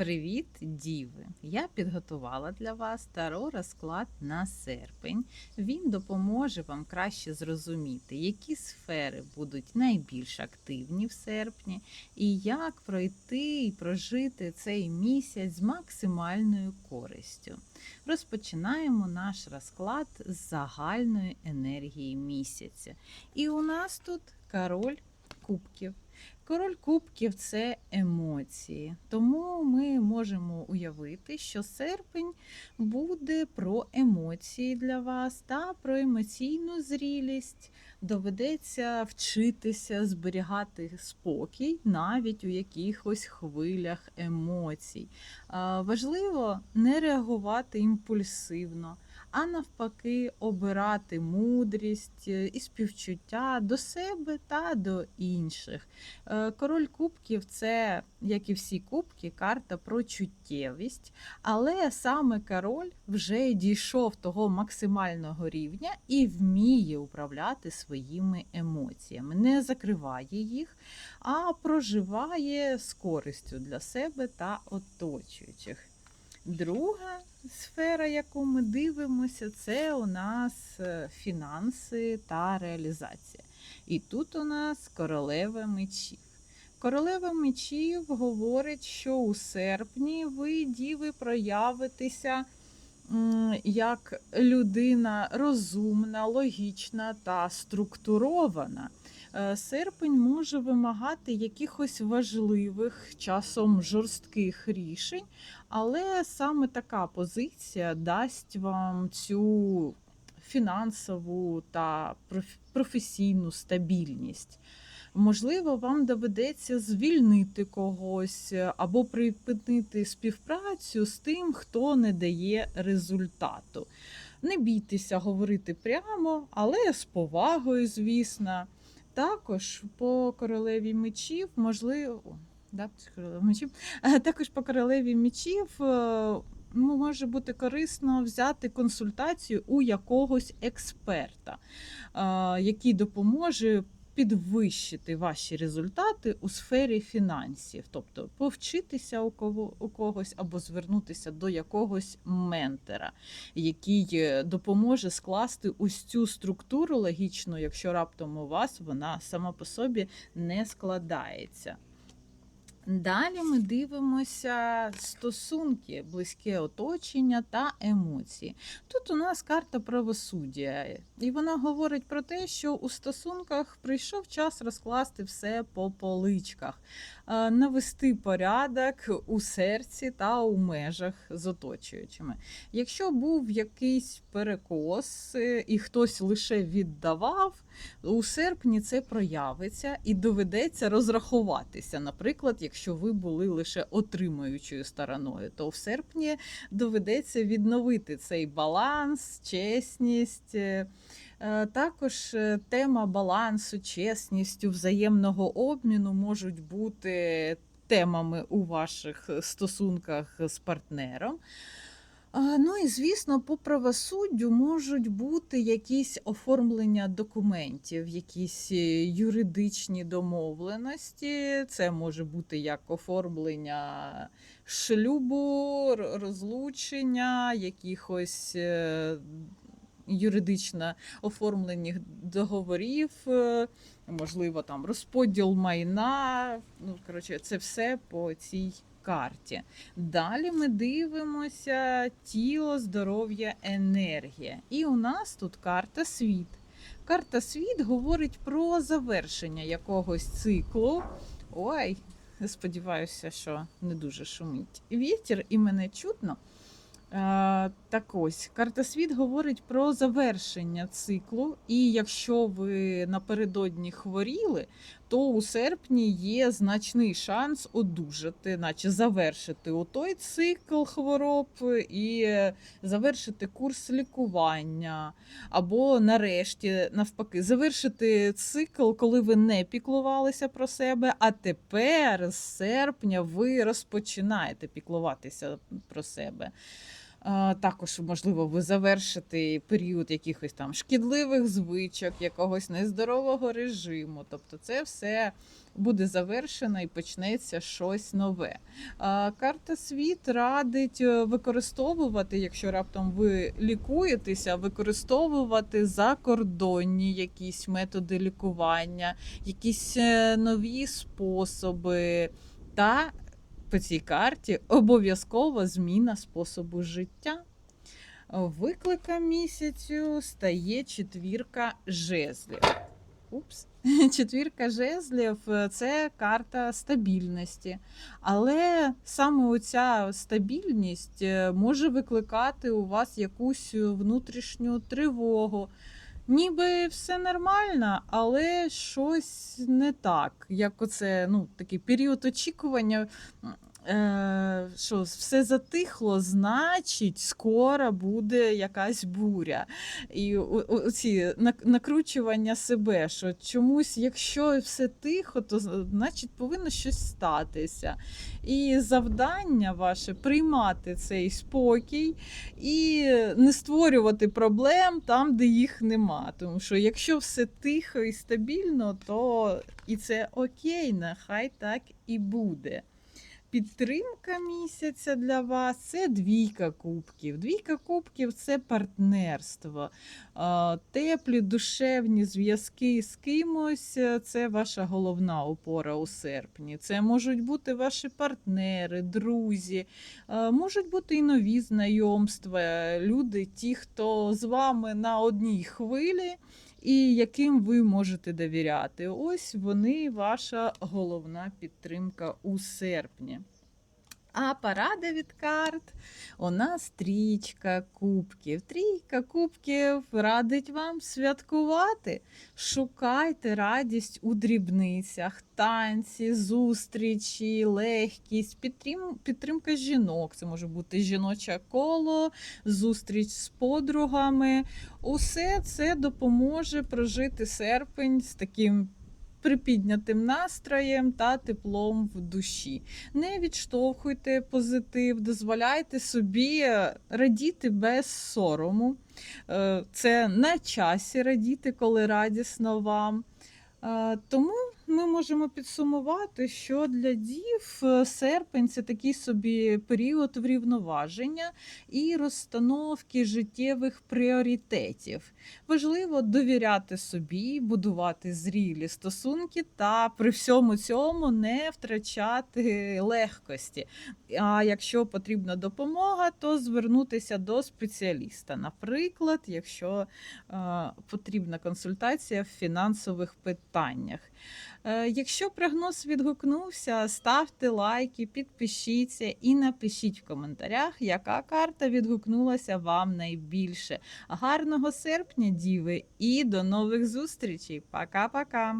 Привіт, діви! Я підготувала для вас таро розклад на серпень. Він допоможе вам краще зрозуміти, які сфери будуть найбільш активні в серпні, і як пройти і прожити цей місяць з максимальною користю. Розпочинаємо наш розклад з загальної енергії місяця. І у нас тут король кубків. Король кубків це емоції, тому ми можемо уявити, що серпень буде про емоції для вас та про емоційну зрілість. Доведеться вчитися зберігати спокій навіть у якихось хвилях емоцій. Важливо не реагувати імпульсивно, а навпаки, обирати мудрість е, і співчуття до себе та до інших. Е, Король кубків це, як і всі кубки, карта про чуттєвість, але саме король вже дійшов того максимального рівня і вміє управляти своїми емоціями, не закриває їх, а проживає з користю для себе та оточуючих. Друга сфера, яку ми дивимося, це у нас е, фінанси та реалізація. І тут у нас королева мечів. Королева мечів говорить, що у серпні ви, діви, проявитеся як людина розумна, логічна та структурована. Е, Серпень може вимагати якихось важливих, часом жорстких рішень, але саме така позиція дасть вам цю фінансову та професійну стабільність. Можливо, вам доведеться звільнити когось або припинити співпрацю з тим, хто не дає результату. Не бійтеся говорити прямо, але з повагою, звісно. Також по королеві мечів, можливо, да, королева мечів, Е, також по королеві мечів е, ну, може бути корисно взяти консультацію у якогось експерта, е, який допоможе підвищити ваші результати у сфері фінансів, тобто повчитися у кого у когось або звернутися до якогось ментора, який е, допоможе скласти ось цю структуру логічну, якщо раптом у вас вона сама по собі не складається. Далі ми дивимося стосунки, близьке оточення та емоції. Тут у нас карта правосуддя, і вона говорить про те, що у стосунках прийшов час розкласти все по поличках, е, навести порядок у серці та у межах з оточуючими. Якщо був якийсь перекос е, і хтось лише віддавав, у серпні це проявиться і доведеться розрахуватися. Наприклад, якщо ви були лише отримуючою стороною, то в серпні доведеться відновити цей баланс, чесність. Е, е, Також е, тема балансу, чесністю, взаємного обміну можуть бути темами у ваших стосунках з партнером. Ну і звісно, по правосуддю можуть бути якісь оформлення документів, якісь е, юридичні домовленості. Це може бути як оформлення шлюбу, розлучення, якихось е, юридично оформлених договорів, е, можливо, там розподіл майна. Ну, коротше, це все по цій карті. Далі ми дивимося тіло, здоров'я, енергія. І у нас тут карта світ. Карта світ говорить про завершення якогось циклу. Ой, сподіваюся, що не дуже шумить вітер і мене чутно. Е, Так ось, карта світ говорить про завершення циклу, і якщо ви напередодні хворіли, то у серпні є значний шанс одужати, наче завершити отой цикл хвороб і завершити курс лікування, або нарешті, навпаки, завершити цикл, коли ви не піклувалися про себе, а тепер з серпня ви розпочинаєте піклуватися про себе. Також, можливо, ви завершите період якихось там шкідливих звичок, якогось нездорового режиму. Тобто, це все буде завершено і почнеться щось нове. Карта світ радить е, використовувати, якщо раптом ви лікуєтеся, використовувати закордонні якісь методи лікування, якісь е, нові способи. Та по цій карті обов'язково зміна способу життя. Викликом місяцю стає четвірка жезлів. Упс. Четвірка жезлів це карта стабільності. Але саме оця стабільність е, може викликати у вас якусь внутрішню тривогу. Ніби все нормально, але щось не так. Як оце ну, такий період очікування, що все затихло, значить, скоро буде якась буря. І ці накручування себе, що чомусь, якщо все тихо, то значить повинно щось статися. І завдання ваше приймати цей спокій і не створювати проблем там, де їх нема. Тому що якщо все тихо і стабільно, то і це окей, нехай так і буде. Підтримка місяця для вас це двійка кубків. Двійка кубків це партнерство, теплі душевні зв'язки з кимось. Це ваша головна опора у серпні. Це можуть бути ваші партнери, друзі, можуть бути і нові знайомства, люди, ті, хто з вами на одній хвилі. І яким ви можете довіряти. Ось вони ваша головна підтримка у серпні. А парада від карт у нас трічка кубків. Трійка кубків радить вам святкувати. Шукайте радість у дрібницях, танці, зустрічі, легкість, підтрим, підтримка жінок. Це може бути жіноче коло, зустріч з подругами. Усе це допоможе прожити серпень з таким припіднятим настроєм та теплом в душі. Не відштовхуйте позитив, дозволяйте собі радіти без сорому. Е, Це на часі радіти, коли радісно вам. Е, Тому ми можемо підсумувати, що для дів е, серпень це такий собі період врівноваження і розстановки життєвих пріоритетів. Важливо довіряти собі, будувати зрілі стосунки та при всьому цьому не втрачати легкості. А якщо потрібна допомога, то звернутися до спеціаліста. Наприклад, якщо е, потрібна консультація в фінансових питаннях. Е, Якщо прогноз відгукнувся, ставте лайки, підпишіться і напишіть в коментарях, яка карта відгукнулася вам найбільше. Гарного серпня, діви, і до нових зустрічей! Пока-пока!